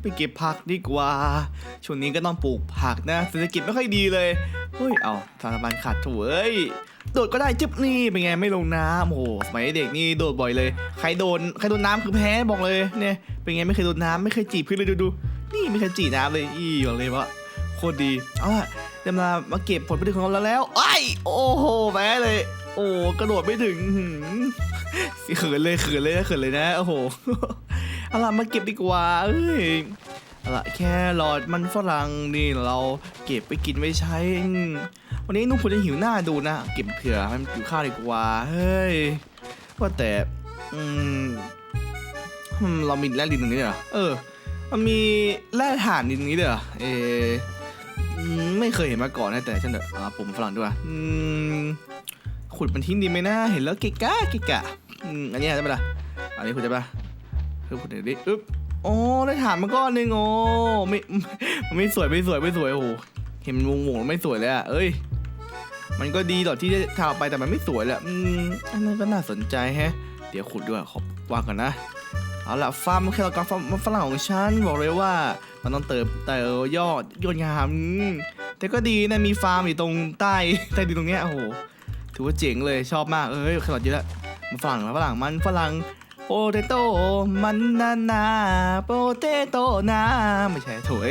ไปเก็บผักดีกว่า ช่วงนี้ก็ต้องปลูกผักนะเศรษฐกิจไม่ค่อยดีเลย เฮ้ย เอาสารบัญขาดถูเอ้ยโดดก็ได้จึ๊บนี่เป็นไงไม่ลงน้ำโอ้โหสมัยเด็กนี่โดดบ่อยเลย ใครโดนใครโดนน้ำคือแพ้บอกเลยเนี่ย เป็นไงไม่เคยโดนน้ำไม่เคยจีบเพื่อนเลยดูดูนี่ไม่เคยจีบน้ำเลยอีบอกเลยว่าโคตรดีเอาล่ะเดี๋ยวมามาเก็บผลผลิตของเราแล้วไอ้โอ้โหแพ้เลย โอ้กระโดดไม่ถึงเขินเลยเขินเลยเขินเลยนะโอ้โห เอาล่ะมาเก็บดีกว่าเอ้ยเอาล่ะแค่หลอดมันฝรั่งนี่เราเก็บไปกินไว้ใช้ วันนี้นุ่มผมจะหิวหน้าดูนะ เก็บเผื่อให้มันกินข้าวดีกว่า เฮ้ย ว่าแต่ อืม เรามีแร่ดินตรงนี้เหรอ เออ มันมีแร่ถ่านดินตรงนี้ด้วยเหรอ เอออืมไม่เคยเห็นมาก่อนนะแต่ฉันเดอะอ่มฝรั่งด้วยอืมขุดมันทิ้งดีไหมนะ เห็นแล้วเกะกะเกะกะอืมอันนี้ได้ไหมล่ะอันนี้ขุดได้ปะ เพิ่มขุดเดี๋ยวดิอึ๊บโอ้ได้ฐานมาก้อนหนึ่งโอ้ไม่ไม่ไม่สวยไม่สวยไม่สวยโอ้โหเห็นมันวงวงไม่สวยเลยอะเอ้ย มันก็ดีต่อที่จะทาไปแต่มันไม่สวยแหละอืมอันนั้นก็น่าสนใจแฮะ เดี๋ยวขุดด้วยขอวางก่อนนะเอาละฟาร์มแค่เราการฟาร์มฝรั่งของฉันบอกเลยว่า มันต้องเติบเติบยอดยอดงามอืมแต่ก็ดีนะมีฟาร์มอยู่ตรงใต้ใต้ดินตรงเนี้ยโอ้โหถือว่าเจ๋งเลยชอบมากเอ้ยขนาดเยอะแล้วมันฝรั่งแล้วฝรั่งมันฝรั่ง โปเตโต้มันนานาโปเตโต้นาไม่ใช่โถย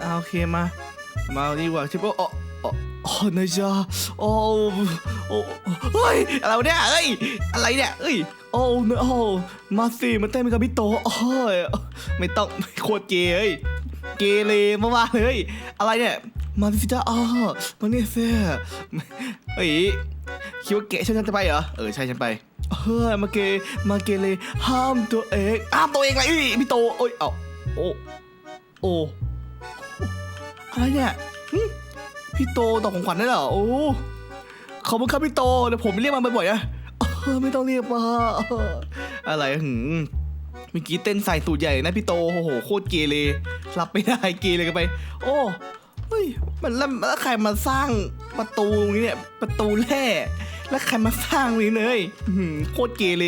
เอาโอเคมา มาดีกว่าชิปโอ้โอ้โอ้โอนายจาโอ้โอ้เฮ้ยอะไรเนี่ยเอ้ยอะไรเนี่ยเอ้ยโอ้เนโอ้มาสิมาเต้นกับพี่โตโอ้ยไม่ต้องโคตรเกย์เอ้ยเกเรมากๆเลยเฮ้ยอะไรเนี่ยมาสิจ้าอ้ามาเนี่ยเซ่เฮ้ย คิดว่าเกะฉันจะไปเหรอ เออใช่ฉันไป เฮ้ยมาเกมาเกเลยห้ามตัวเองห้ามตัวเองเลยพี่โตโอ้ยเอ้าโอ้โอ้อะไรเนี่ยพี่โตตอบของขวัญได้เหรอโอ้ขอบคุณครับพี่โตเดี๋ยวผมเรียกมาบ่อยๆนะไม่ต้องเรียกมาอะไรหืมเมื่อกี้เต้นใส่สูตรใหญ่นะพี่โตโอ้โหโคตรเกเรรับไม่ได้เกเรกันไป โอ้ เฮ้ยมันแล้วแล้วใครมาสร้างประตูตรงนี้เนี่ยประตูแร่แล้วใครมาสร้างนี่เลยอื้อหือโคตรเกเร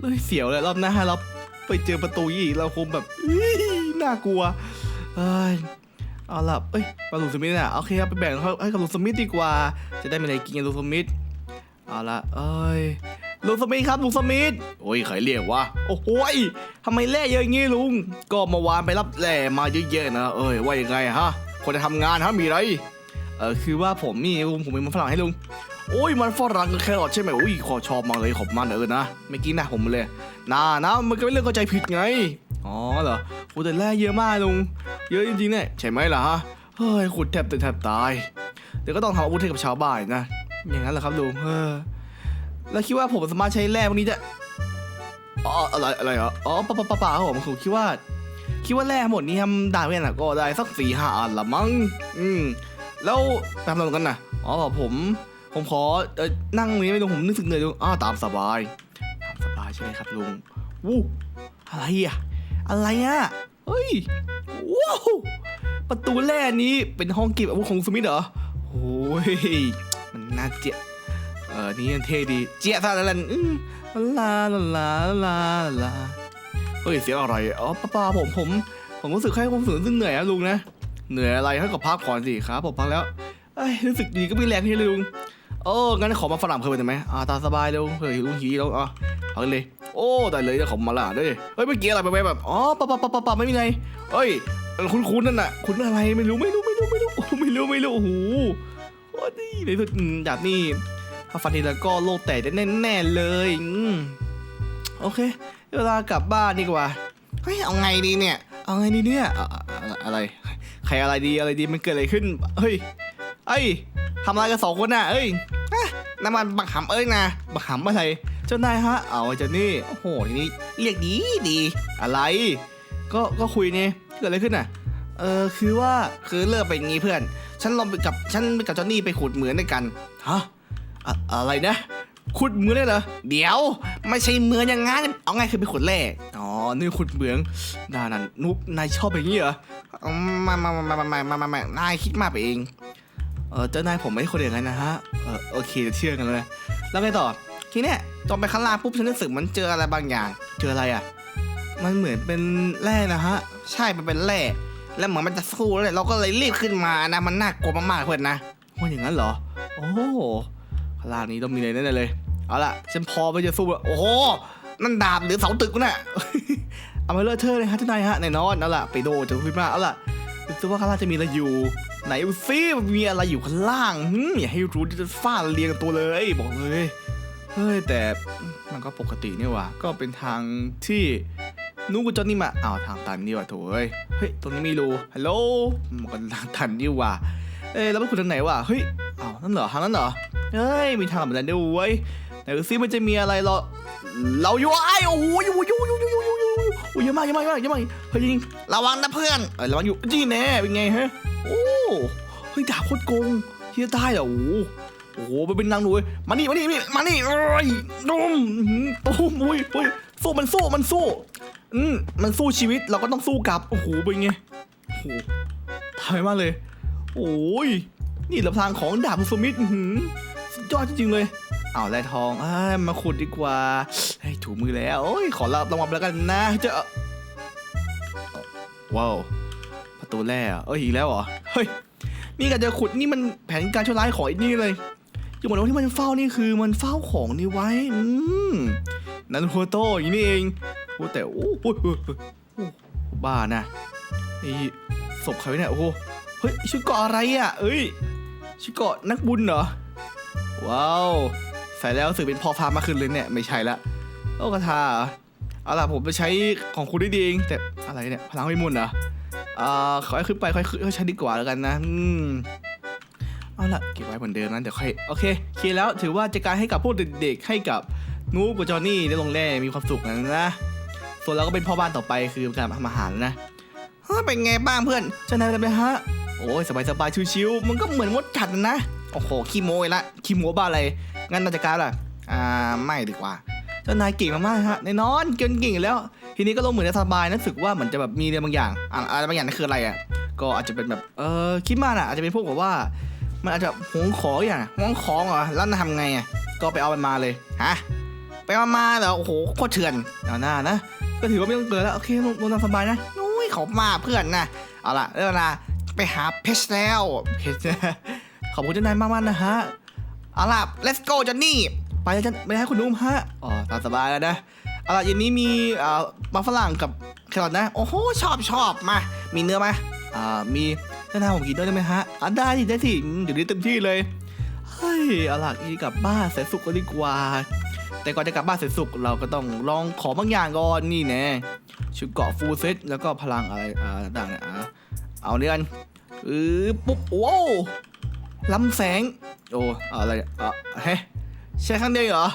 เลยเสียวเลยรอบหน้าเราไปเจอประตูอีกเราคงแบบอี้น่ากลัวเอ้ยเอาล่ะเอ้ยปลาลูกสมิธอะโอเคครับไปแบ่งให้ให้กับลูกสมิธดีกว่า จะได้มีอะไรกินกับลูกสมิธเอาละเอ้ยลูกสมิธครับลูกสมิธโอ้ยใครเรียกวะโอ้โหยทำไมแร่เยอะอย่างงี้ลุง ก็เมาวานไปรับแร่มาเยอะๆนะเอ้ยว่ายังไงฮะ คนจะทำงานฮะมีอะไร เออคือว่าผมมีลุงผมมีมันฝรั่งให้ลุง โอ้ยมันฝรั่งกับแครอทใช่ไหมโอ้ยขอชอบมากเลยขอบมันเออนะไม่กินนะผมเลยนานะมันก็เป็นเรื่องเข้าใจผิดไง อ๋อเหรอโอ้แต่แร่เยอะมากลุง เยอะจริงๆเนี่ยใช่ไหมล่ะฮะ เฮ้ยขุดแทบจะแทบตาย เดี๋ยวก็ต้องทำอาวุธให้กับชาวบ้านนะ อย่างนั้นเหรอครับลุงเออแล้วคิดว่าผมสามารถใช้แร่พวกนี้จะ อ๋ออะไรอะไรเหรออ๋อปะปะปะปะครับผมผมคิดว่า คิดว่าแร่หมดนี้ทำได้ไหมนะก็ได้สักสี่ห้าอันละมั้งอืมแล้วไปทำอะไรกันนะอ๋อผม ผมขอเออนั่งนี้ไม่ลงผมนึกถึงเหนื่อยลุงอ้าตามสบายตามสบายใช่ไหมครับลุงวู้อะไรอะอะไรอะเฮ้ยว้าวประตูแรกนี้เป็นห้องเก็บอาวุธของสมิธเหรอโอ้ยมันน่าเจ๊ยเออนี่เท่ดี เจ๊ยซะแล้วล่ะอืมลาลาลาลา เฮ้ยเสียงอะไรอ๋อป้าป้าผมผมผมรู้สึกแค่ผมรู้สึกเหนื่อยนะลุงนะเหนื่อยอะไรให้กับพักผ่อนสิครับผมพักแล้วเอ้ยรู้สึกดีก็มีแรงที่ลุงโอ้งั้นขอมาฝรั่งเพิ่มได้ไหมอ่าตาสบายเร็วเฮ้ยหิวหิวแล้วอะเอาเลย โอ้ได้เลยจะขอมาละด้วยเฮ้ยเมื่อกี้อะไรไปแบบอ๋อปะปะปะปะปะไม่มีไรเฮ้ยคุณคุณนั่นน่ะ คุณอะไรไม่รู้ไม่รู้ไม่รู้ไม่รู้โอ้ไม่รู้ไม่รู้โอ้โหโอ้ดีในสุดอืมจากนี่ถ้าฟันทีแล้วก็โลกแตกได้แน่เลยอืมโอเค เวลากลับบ้านดีกว่าเฮ้ยเอาไงดีเนี่ย เอาไงดีเนี่ยอะไร ใครอะไรดีอะไรดีมันเกิดอะไรขึ้น เฮ้ยเอ้ยทำอะไรกันสองคนน่ะเอ้ยน้ำมันบักหำเอ้ยนะบักหำอะไรเจ้านายฮะ เอาเจ้านี่โอ้โหทีนี้เรียกดีดีอะไร ก็ก็คุยนี่เกิดอะไรขึ้นน่ะเออคือว่าคือเลิกไปงี้เพื่อน ฉันลองไปกับฉันไปกับจอนนี่ไปขุดเหมืองด้วยกันฮะอะอะไรนะ ขุดเหมืองเลยเหรอ เดี๋ยว ไม่ใช่เหมืองอย่างงั้น เอาไงคือไปขุดแร่อ๋อ นี่ขุดเหมืองนานันนุ๊กนายชอบอย่างนี้เหรอมามามามามามามา นายคิดมากไปเอง เออเจ้านายผมไม่คนอย่างนั้นนะฮะ เออโอเคจะเชื่อกันเลย แล้วไงต่อ ทีเนี้ยตอนไปข้างล่างปุ๊บฉันรู้สึกมันเจออะไรบางอย่าง เจออะไรอะ มันเหมือนเป็นแร่นะฮะ ใช่ มันเป็นแร่ แล้วเหมือนมันจะสู้แล้วเราก็เลยรีบขึ้นมานะ มันน่ากลัวมากๆเพื่อนนะว่าอย่างนั้นเหรอ โอ้ข้างล่างนี้ต้องมีอะไรแน่เลย เอาล่ะ ฉันพอไปจะสู้แล้วโอ้โห นั่นดาบหรือเสาตึกวะเนี่ยเอามาเลอะเทอะเลยฮะเจ้านายฮะแน่นอนเอาล่ะ ไปโดจะขึ้นมาเอาล่ะดูสิว่าข้างล่างจะมีอะไรอยู่ ไหนดูซิมีอะไรอยู่ข้างล่างอย่าให้รู้ที่จะฟาดเรียงตัวเลยบอกเลยเฮ้ยแต่มันก็ปกตินี่ว่าก็เป็นทางที่นุ้กับจอนี่มาอ้าวทางตันนี่ว่าโถเอ้ยเฮ้ยตรงนี้มีรูฮัลโหลมันก็ทางตันนี่ว่าเอ้ยแล้วมันคุณทางไหนวะเฮ้ย นั่นเหรอทางนั้นเหรอเฮ้ยมีทางแบบนั้นด้วยเว้ยไหนดูซิมันจะมีอะไรรอเราอยู่ไอ้โอ้โหอยู่อยู่อยู่อยู่อยู่อยู่อยู่โอ้ยเยอะมากเยอะมากเยอะมากเยอะมากเฮ้ยจริงระวังนะเพื่อนเออระวังอยู่จริงแน่เป็นไงฮะโอ้เฮ้ยดาบโคตรโกงที่จะได้เหรอโอ้โอ้โหมันเป็นนางหนูเว้ยมานี่มานี่มานี่มานี่เอ้ยดุมอื้อหือตุ้มอุ้ยอุ้ยสู้มันสู้มันสู้อืมมันสู้ชีวิตเราก็ต้องสู้กลับโอ้โหเป็นไงโอ้โหทายมากเลย โอ้ย นี่ลำทางของดาบสมิธอื้อหือสุดยอดจริงๆเลยเอาวแร่ทองอมาขุดดีกว่าเฮ้ถูมือแล้วโอ้ยขอรับรางวัลแล้วกันนะจะว้าวประตูแร่อะเอ้ยอีกแล้วเหรอเฮ้ยนี่การจะขุดนี่มันแผนการชั่วร้ายของไอ้นี่เลยจะบอกว่าที่มันเฝ้านี่คือมันเฝ้าของนี่ไว้อืมนันโฮโตอย่างนี้นี่เองโอ้แต่โอ้โหบ้านะไอ้ศพใครเนี่ยโอ้โหเฮ้ยชุดเกาะอะไรอะเอ้ย ชุดเกาะนักบุญเหรอ ว้าว ใส่แล้วรู้สึกเป็นพ่อพามากขึ้นเลยเนี่ย ไม่ใช่ละโอ้กระทาเอาล่ะผมไปใช้ของคุณได้ดีเองแต่อะไรเนี่ย พลังวิมุนเหรออ่าขอให้ขึ้นไปค่อยค่อยใช้ดีกว่าแล้วกันนะอืมเอาละเก็บไว้เหมือนเดิมนะเดี๋ยวค่อยโอเคเคลียร์แล้วถือว่าจะการให้กับพวกเด็กๆให้กับนูกับจอห์นนี่ได้ลงแร่มีความสุขนะนะ ส่วนเราก็เป็นพ่อบ้านต่อไปคือการทำอาหารนะเป็นไงบ้างเพื่อนเจะนายเป็นไงฮะ อ้ยสบายๆชิวๆมันก็เหมือนมดกัดนะโอ้โหขี้โมยละขี้โมบ้าอะไรงั้นนาจะการล่ะอ่าไม่ดีกว่าเจ้านายเก่งมากๆฮะแน่นอนเก่งเก่งแล้ว ทีนี้ก็ลงเหมือนจะสบายนะรู้สึกว่าเหมือนจะแบบมีอะไรบางอย่างอะไรบางอย่างนั่นคืออะไรอะก็อาจจะเป็นแบบเออคิดมากอะอาจจะเป็นพวกแบบว่า มันอาจจะหวงของอย่างหวงของเหรอแล้วจะทำไงอะก็ไปเอามันมาเลยฮะไปเอามาเหรอโอ้โหโคตรเถื่อนเอาหน้านะก็ถือว่าไม่ต้องเกินแล้วโอเคลงลงตามสบายนะนุ้ยเขามาเพื่อนนะเอาล่ะเรื่องเวลา ไปหาเพชรแล้ว เพชรขอบคุณเจ้านายมากๆนะฮะ เอาล่ะ let's go จอนนี่ ไปแล้วจะไปให้คุณนุ่มฮะ อ๋อ ตามสบายแล้วนะ เอาล่ะเย็นนี้มีอ่ามาฝรั่งกับแครอทนะ โอ้โห ชอบชอบมา มีเนื้อไหมอ่า มีท่านางผมกินด้วยได้ไหมฮะอ่าได้ดิได้สิอืมเดี๋ยวนี้เต็มที่เลย เฮ้ย เอาล่ะอีกลับบ้านเสร็จสุกก็ดีกว่า แต่ก่อนจะกลับบ้านเสร็จสุกเราก็ต้องลองขอบางอย่างก่อนนี่แน่ชุดเกาะฟูลเซ็ตแล้วก็พลังอะไรอ่าต่างๆเนี่ยอ่า เอาเนื้อกันเออปุ๊บโอ้วลำแสง โอ้อะไรอะเฮ้ใช่ครั้งเดียวเหรอ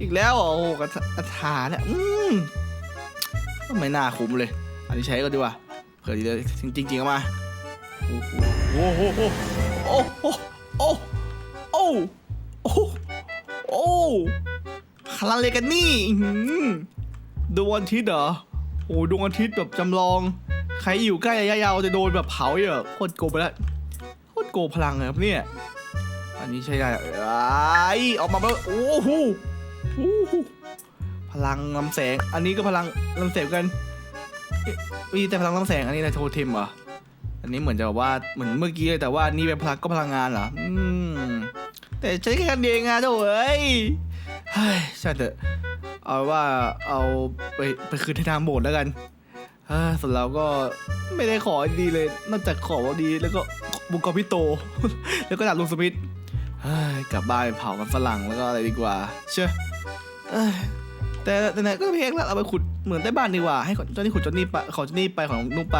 อีกแล้วโอ้กระกระถาเนี่ยอืมก็ไม่น่าคุ้มเลย อันนี้ใช้ก็ดีกว่าเผื่อจะจริงจริงๆเอามาโอ้โหโอ้โหโอ้โหโอ้โหโอ้โอ้พลังเลยกันนี่ดวงอาทิตย์เหรอโอ้ดวงอาทิตย์แบบจำลอง ใครอยู่ใกล้ระยะยาวจะโดนแบบเผาเยอะโคตรโกไปแล้วโคตรโกพลังเลยครับเนี่ยอันนี้ใช่ได้ไอ้ออกมาแล้วโอ้โหโอ้โหพลังลำแสง อันนี้ก็พลังลำแสงกันมีแต่พลังลำแสงอันนี้ในโทเทมเหรออันนี้เหมือนจะแบบว่าเหมือนเมื่อกี้เลยแต่ว่านี่เป็นพลังก็พลังงานเหรออืมแต่ใช้แค่เดียวเองอะโถ่เอ้ยเฮ้ยใช่เถอะเอาว่าเอาไปไปคืนให้ทางโบสถ์แล้วกัน เฮ้ยส่วนเราก็ไม่ได้ขอดีเลย นอกจากขอดีแล้วก็บุกกอพิโต แล้วก็ดับลุงสมิธกลับบ้านเผากันฝรั่งแล้วก็อะไรดีกว่า เชื่อแต่แต่ไหนก็เพลงแล้วเอาไปขุดเหมือนใต้บ้านดีกว่าให้เจ้านี่ขุดเจ้านี่ไปขอเจ้านี่ไปของนุ่งไป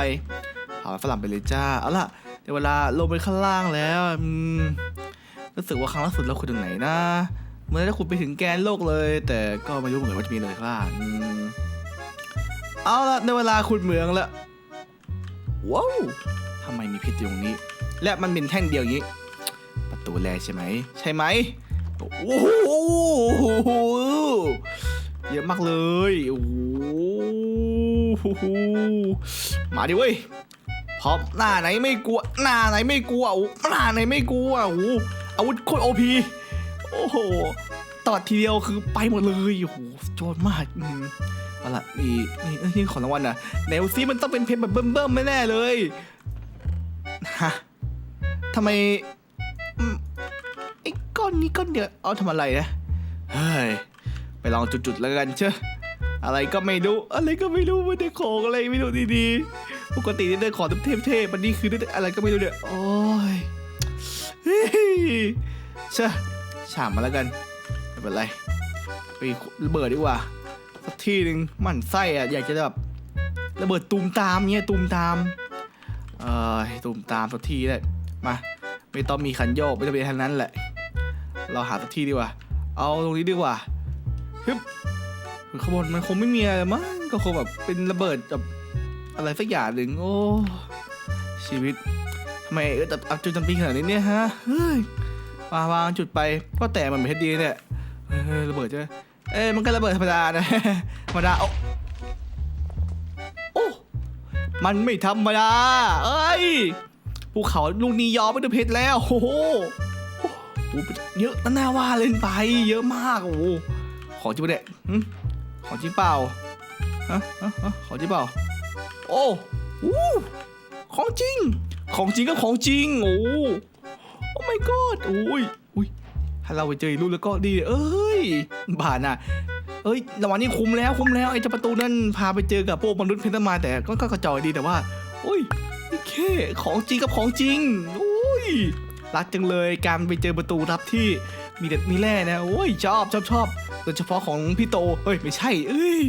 เผาฝรั่งไปเลยจ้าเอาล่ะเดี๋ยวเวลาลงไปข้างล่างแล้วรู้สึกว่าครั้งล่าสุดเราขุดตรงไหนนะเหมื่อนได้ขุดไปถึงแกนโลกเลย แต่ก็ไม่รู้เหมือนว่าจะมีเลยข้างล่างอืม เอาละในเวลาขุดเหมืองแล้วว้าวทำไมมีเพชรอยู่ตรงนี้ และมันเป็นแท่งเดียวอย่างนี้ ประตูแรกใช่ไหม ใช่ไหมโอ้โหเยอะมากเลยโอ้โหมาดิเว้ยพร้อมหน้าไหนไม่กลัว หน้าไหนไม่กลัวโอ้หน้าไหนไม่กลัวโอ้โหอาวุธโคตรโอพีโอ้โหตอดทีเดียวคือไปหมดเลยโอ้โหโจดมากอืม เอาล่ะนี่นี่เอ้ยนี่ของรางวัลนะแนวซีมันต้องเป็นเพชรแบบเบิ่มๆไม่แน่ๆเลยฮะทำไมอืมไอ้ก้อนนี้ก้อนเดียวเอาทำอะไรนะเฮ้ยไปลองจุดๆแล้วกันเชอะอะไรก็ไม่รู้อะไรก็ไม่รู้ไม่ได้ของอะไรไม่รู้ดีๆปกตินี่ได้ของเทพๆมันนี่คือได้อะไรก็ไม่รู้เนี่ยโอ้ยเฮ้ยเชอะฉามมาแล้วกันไม่เป็นไรไประเบิดดีกว่า สักทีหนึ่งหมั่นไส้อะอยากจะแบบระเบิดตูมตามเนี่ยตูมตาม เอ่อตูมตามสักทีเลยมา ไม่ต้องมีคันโยกไม่ต้องเป็นทางนั้นแหละ เราหาสักทีดีกว่า เอาตรงนี้ดีกว่าฮึบข้างบนมันคงไม่มีอะไรมั้งก็คงแบบเป็นระเบิดแบบอะไรสักอย่างหนึ่งโอ้ชีวิตทำไมเออแต่เอาจุดจำปีขนาดนี้เนี่ยฮะเฮ้ยวางวางจุดไปก็แต่มันไม่เฮดดีเนี่ยเฮ้ยระเบิดใช่ไหม เอ้ยมันก็ระเบิดธรรมดานะธรรมดาโอ้โอ้มันไม่ธรรมดา เอ้ยภูเขาลูกนี้ยอมไม่ได้เพชรแล้วโอ้โหเยอะน่าว่าเล่นไป เยอะมากโอ้ของจริงปะเนี่ยของจริงเปล่าฮะฮะฮะของจริงเปล่า โอ้อู้ของจริง ของจริงก็ของจริง โอ้โอ้ my god โอ้ยอุ้ย ถ้าเราไปเจออีกลูกแล้วก็ดี เอ้ยบาทน่ะเอ้ยระหว่างนี้คุ้มแล้วคุ้มแล้วไอ้เจ้าประตูนั่นพาไปเจอกับพวกมนุษย์เพนตมาแต่ก็กระจอยดีแต่ว่าโอ้ยโอเคของจริงกับของจริงโอ้ยรักจังเลยการไปเจอประตูลับที่มีเด็ดมีแร่นะโอ้ยชอบชอบชอบโดยเฉพาะของพี่โตเฮ้ยไม่ใช่ เอ้ย